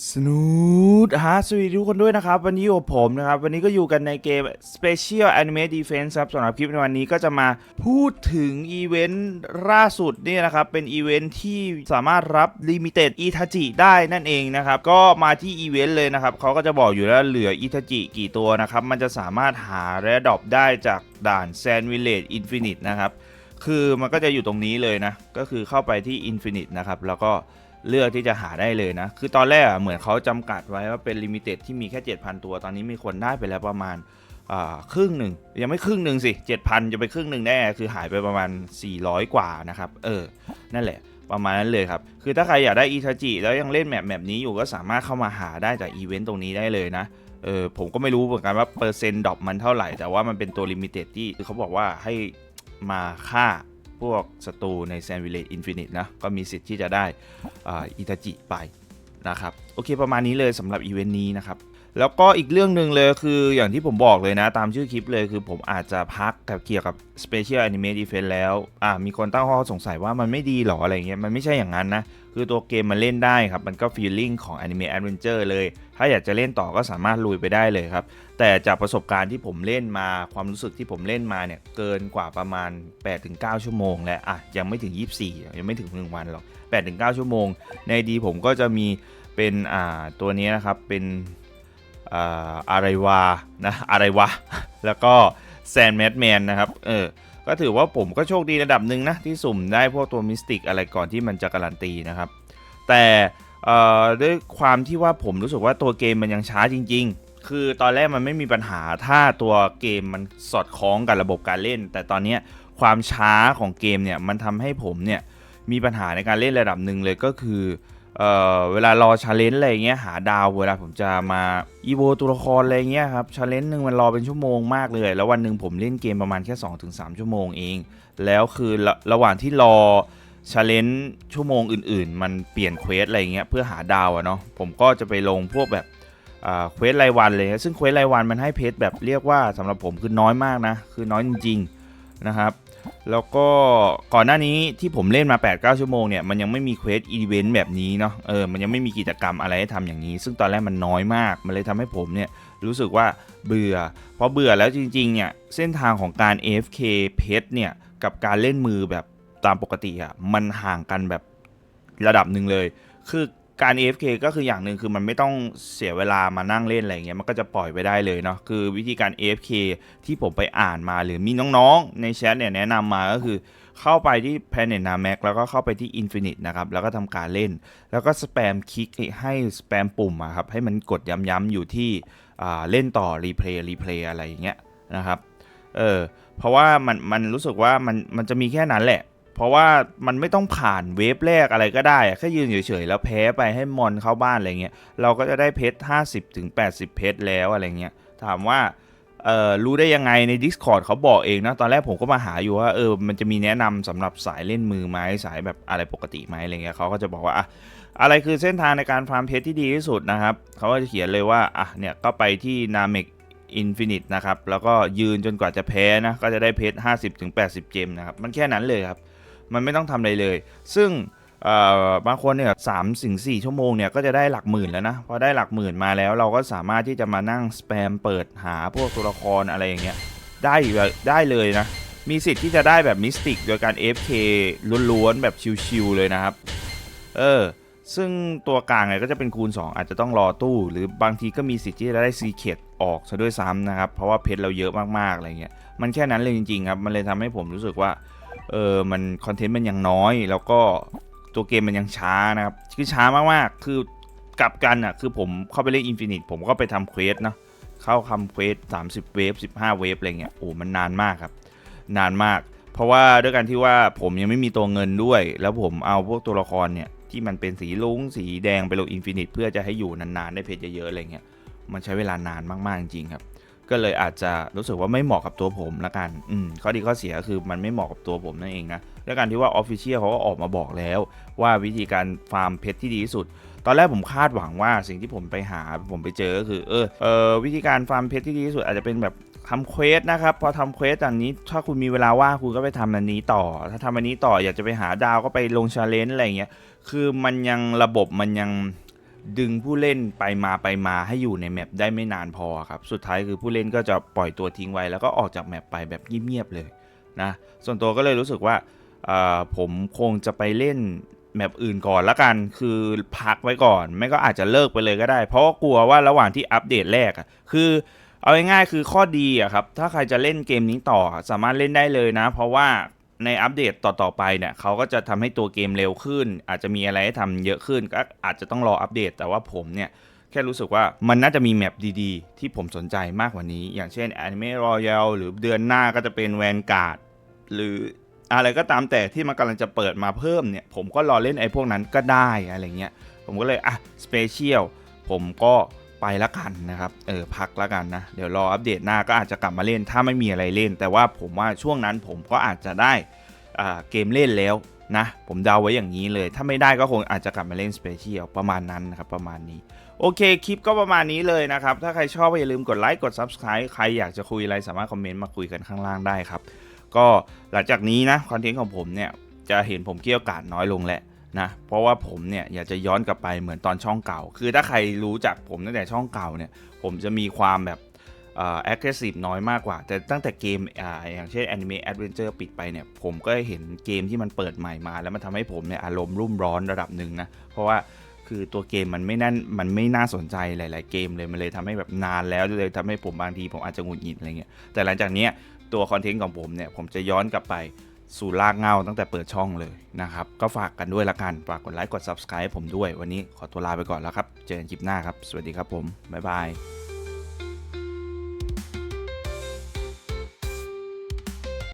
สนุดฮะสวัสดีทุกคนด้วยนะครับ วันนี้อยู่กับผมนะครับ วันนี้ก็อยู่กันในเกม Special Anime Defense ครับสำหรับคลิปในวันนี้ก็จะมาพูดถึงอีเวนต์ล่าสุดเนี่ยนะครับ เป็นอีเวนต์ที่สามารถรับ Limited อิทาจิได้นั่นเองนะครับ ก็มาที่อีเวนต์เลยนะครับ เขาก็จะบอกอยู่แล้วเหลืออิทาจิกี่ตัวนะครับ มันจะสามารถหาและดรอปได้จากด่าน Sand Village Infinite นะครับ คือมันก็จะอยู่ตรงนี้เลยนะ ก็คือเข้าไปที่ Infinite นะครับแล้วก็ เลือกที่จะหาได้เลยนะ คือตอนแรกเหมือนเขาจำกัดไว้ว่าเป็นลิมิเต็ดที่มีแค่ 7,000 ตัว ตอนนี้มีคนได้ไปแล้วประมาณครึ่งหนึ่งยังไม่ครึ่งหนึ่งสิ 7,000 จะไปครึ่งหนึ่งแน่คือหายไปประมาณ 400 กว่านะครับ เออ นั่นแหละประมาณนั้นเลยครับ คือถ้าใครอยากได้อิทาจิแล้วยังเล่นแมปแบบนี้อยู่ก็สามารถเข้ามาหาได้จากอีเวนต์ตรงนี้ได้เลยนะเออผมก็ไม่รู้เหมือนกันว่าเปอร์เซ็นต์ดรอปมันเท่าไหร่ แต่ว่ามันเป็นตัวลิมิเต็ดที่เขาบอกว่าให้มาฆ่า พวกศัตรูในแซนวิลเลตอินฟินิตนะ ก็มีสิทธิ์ที่จะได้อิตาจิไปนะครับ โอเคประมาณนี้เลยสำหรับอีเวนต์นี้นะครับ แล้วก็อีกเรื่องหนึ่งเลยคืออย่างที่ผมบอกเลยนะ ตามชื่อคลิปเลยคือผมอาจจะพักกับเกี่ยวกับ Special Anime Defense แล้ว อ่ามีคนตั้งข้อสงสัยว่ามันไม่ดีหรออะไรเงี้ยมันไม่ใช่อย่างนั้นนะ คือตัวเกมมันเล่นได้ครับ มันก็ฟีลลิ่งของ Anime Adventure เลย ถ้าอยากจะเล่นต่อก็สามารถลุยไปได้เลยครับ แต่จากประสบการณ์ที่ผมเล่นมาความรู้สึกที่ผมเล่นมาเนี่ย เกินกว่าประมาณ 8-9 ชั่วโมงแล้วอะยังไม่ถึง 24 ยังไม่ถึง 1 วันหรอก 8-9 ชั่วโมง ในดีผมก็จะมีเป็นอ่าตัวนี้นะครับ เป็นอ่าอะไรวานะอะไรวะ แล้วก็แซนแมดแมนนะครับ เออ ก็ถือว่าผมก็โชคดีระดับหนึ่งนะ ที่สุ่มได้พวกตัวมิสติกอะไรก่อนที่มันจะการันตีนะครับ แต่ด้วยความที่ว่าผมรู้สึกว่าตัวเกมมันยังช้าจริง ๆ คือตอนแรกมันไม่มีปัญหาถ้าตัวเกมมันสอดคล้องกับระบบการเล่น แต่ตอนนี้ความช้าของเกมเนี่ยมันทำให้ผมเนี่ยมีปัญหาในการเล่นระดับหนึ่งเลยก็คือ เอ่อเวลารอชาเลนจ์อะไรเงี้ยหาดาวเวลาผมจะมาอีโวตัวละครอะไรเงี้ยครับชาเลนจ์หนึ่งมันรอเป็นชั่วโมงมากเลย แล้ววันหนึ่งผมเล่นเกมประมาณแค่ 2-3 ชั่วโมงเอง แล้วคือระระหว่างที่รอชาเลนจ์ชั่วโมงอื่นๆ มันเปลี่ยนเควสอะไรเงี้ยเพื่อหาดาวอะเนาะผมก็จะไปลงพวกแบบเควสรายวันเลยซึ่งเควสรายวันมันให้เพชรแบบเรียกว่าสำหรับผมคือน้อยมากนะคือน้อยจริงๆ นะครับแล้วก็ก่อนหน้านี้ที่ผมเล่นมา 8-9 ชั่วโมงเนี่ยมันยังไม่มีเควสอีเวนต์แบบนี้เนาะเออมันยังไม่มีกิจกรรมอะไรให้ทำอย่างนี้ ซึ่งตอนแรกมันน้อยมาก มันเลยทำให้ผมเนี่ยรู้สึกว่าเบื่อพอเบื่อแล้วจริงๆเนี่ยเส้นทางของการ AFK เพชรเนี่ยกับการเล่นมือแบบตามปกติอะ่ะมันห่างกันแบบระดับหนึ่งเลย คือ การ AFK ก็คืออย่างหนึ่งคือมันไม่ต้องเสียเวลามานั่งเล่นอะไรเงี้ยมันก็จะปล่อยไปได้เลยเนาะคือวิธีการ AFK ที่ผมไปอ่านมาหรือมีน้องๆ ในแชทเนี่ยแนะนำมาก็คือเข้าไปที่ Planet Namek แล้วก็เข้าไปที่ Infinite นะครับ แล้วก็ทำการเล่น แล้วก็สแปมคลิกให้สแปมปุ่มอะครับ ให้มันกดย้ำๆอยู่ที่เล่นต่อรีเพลย์รีเพลย์อะไรอย่างเงี้ยนะครับเออเพราะว่ามันมันรู้สึกว่ามันมันจะมีแค่นั้นแหละ เพราะว่ามันไม่ต้องผ่านเวฟแรกอะไรก็ได้อะแค่ยืนเฉยๆแล้วแพ้ไปให้มอนเข้าบ้านอะไรเงี้ยเราก็จะได้เพชร 50ถึง80เพชรแล้วอะไรเงี้ยถามว่ารู้ได้ยังไงใน Discord เขาบอกเองนะตอนแรกผมก็มาหาอยู่ว่าเออมันจะมีแนะนำสำหรับสายเล่นมือไหมสายแบบอะไรปกติไหมอะไรเงี้ยเขาก็จะบอกว่าอะอะไรคือเส้นทางในการฟาร์มเพชรที่ดีที่สุดนะครับเขาก็จะเขียนเลยว่าอะเนี่ยก็ไปที่ Namek Infinite นะครับ แล้วก็ยืนจนกว่าจะแพ้นะ ก็จะได้เพชร50-80 เจมนะครับ มันแค่นั้นเลยครับ มันไม่ต้องทำอะไรเลย ซึ่งบางคนเนี่ยสามถึงสี่ชั่วโมงเนี่ยก็จะได้หลักหมื่นแล้วนะ พอได้หลักหมื่นมาแล้วเราก็สามารถที่จะมานั่งสแปมเปิดหาพวกตัวละครอะไรอย่างเงี้ยได้ได้เลยนะ มีสิทธิ์ที่จะได้แบบมิสติกโดยการ FK ล้วนๆ แบบชิวๆเลยนะครับ เออ ซึ่งตัวกลางเนี่ยก็จะเป็นคูณ 2 อาจจะต้องรอตู้ หรือบางทีก็มีสิทธิ์ที่จะได้ซีเคด ออกซะด้วยซ้ำนะครับ เพราะว่าเพชรเราเยอะมากๆอะไรเงี้ยมันแค่นั้นเลยจริงๆครับมันเลยทำให้ผมรู้สึกว่าเออมันคอนเทนต์มันยังน้อย แล้วก็ตัวเกมมันยังช้านะครับคือช้ามากๆคือกลับกันอะคือผมเข้าไปเล่นอินฟินิตผมก็ไปทำเควสนะเข้าคำเควส30 เวฟ 15 เวฟอะไรเงี้ยโอ้มันนานมากครับ นานมาก เพราะว่าด้วยการที่ว่าผมยังไม่มีตัวเงินด้วย แล้วผมเอาพวกตัวละครเนี่ยที่มันเป็นสีลุงสีแดงไปลงอินฟินิตเพื่อจะให้อยู่นานๆได้เพชรเยอะๆอะไรเงี้ย มันใช้เวลานานมาก ๆ จริงครับ ก็เลยอาจจะรู้สึกว่าไม่เหมาะกับตัวผมละกัน อืมข้อดีข้อเสียคือมันไม่เหมาะกับตัวผมนั่นเองนะด้วการที่ว่าออฟฟิเชียลเขาก็ออกมาบอกแล้ว ว่าวิธีการฟาร์มเพชรที่ดีที่สุด ตอนแรกผมคาดหวังว่าสิ่งที่ผมไปหาผมไปเจอก็คือเออเออวิธีการฟาร์มเพชรที่ดีที่สุดอาจจะเป็นแบบทำเควสนะครับพอทำเควสอย่างนี้ถ้าคุณมีเวลาว่างคุณก็ไปทำอันนี้ต่อ ถ้าทำอันนี้ต่ออยากจะไปหาดาวก็ไปลงชาเลนจ์อะไรอย่างเงี้ยคือมันยังระบบมันยัง ดึงผู้เล่นไปมาไปมาให้อยู่ในแมปได้ไม่นานพอครับ สุดท้ายคือผู้เล่นก็จะปล่อยตัวทิ้งไว้ แล้วก็ออกจากแมปไปแบบเงียบๆเลยนะ ส่วนตัวก็เลยรู้สึกว่าผมคงจะไปเล่นแมปอื่นก่อนละกัน คือพักไว้ก่อน ไม่ก็อาจจะเลิกไปเลยก็ได้ เพราะกลัวว่าระหว่างที่อัปเดตแรกอะคือเอาง่ายๆคือข้อดีอะครับ ถ้าใครจะเล่นเกมนี้ต่อสามารถเล่นได้เลยนะ เพราะว่า ในอัปเดตต่อๆไปเนี่ยเขาก็จะทำให้ตัวเกมเร็วขึ้น อาจจะมีอะไรให้ทำเยอะขึ้นก็อาจจะต้องรออัปเดต แต่ว่าผมเนี่ยแค่รู้สึกว่ามันน่าจะมีแมปดีๆ ที่ผมสนใจมากกว่านี้ อย่างเช่น Anime Royale หรือเดือนหน้าก็จะเป็น Vanguard หรืออะไรก็ตามแต่ที่มันกำลังจะเปิดมาเพิ่มเนี่ย ผมก็รอเล่นไอ้พวกนั้นก็ได้อะไรเงี้ย ผมก็เลย อะ Special ผมก็ ไปละกันนะครับ เออพักละกันนะ เดี๋ยวรออัปเดตหน้าก็อาจจะกลับมาเล่นถ้าไม่มีอะไรเล่น แต่ว่าผมว่าช่วงนั้นผมก็อาจจะได้เกมเล่นแล้วนะ ผมเดาไว้อย่างนี้เลย ถ้าไม่ได้ก็คงอาจจะกลับมาเล่น Special ประมาณนั้นนะครับประมาณนี้ โอเคคลิปก็ประมาณนี้เลยนะครับ ถ้าใครชอบก็อย่าลืมกดไลค์กด Subscribe ใครอยากจะคุยอะไรสามารถคอมเมนต์มาคุยกันข้างล่างได้ครับก็หลังจากนี้นะคอนเทนต์ของผมเนี่ยจะเห็นผมเกี่ยวกาดน้อยลงแหละ นะเพราะว่าผมเนี่ยอยากจะย้อนกลับไปเหมือนตอนช่องเก่า คือถ้าใครรู้จักผมตั้งแต่ช่องเก่าเนี่ยผมจะมีความแบบเอ่อ aggressive น้อยมากกว่า แต่ตั้งแต่เกมอ่าอย่างเช่น Anime Adventure ปิดไปเนี่ย ผมก็เห็นเกมที่มันเปิดใหม่มา แล้วมันทำให้ผมเนี่ยอารมณ์รุ่มร้อนระดับหนึ่งนะ เพราะว่าคือตัวเกมมันไม่นั่นมันไม่น่าสนใจหลาย ๆ เกมเลย มันเลยทำให้แบบนานแล้วเลยทำให้ผมบางทีผมอาจจะหงุดหงิดอะไรเงี้ยแต่หลังจากเนี้ยตัวคอนเทนต์ของผมเนี่ยผมจะย้อนกลับไป สู่ลากเงาตั้งแต่เปิดช่องเลยนะครับ ก็ฝากกันด้วยละกันฝากกดไลค์กด subscribe ผมด้วยวันนี้ขอตัวลาไปก่อนแล้วครับ เจอกันคลิปหน้าครับ สวัสดีครับผม บ๊ายบาย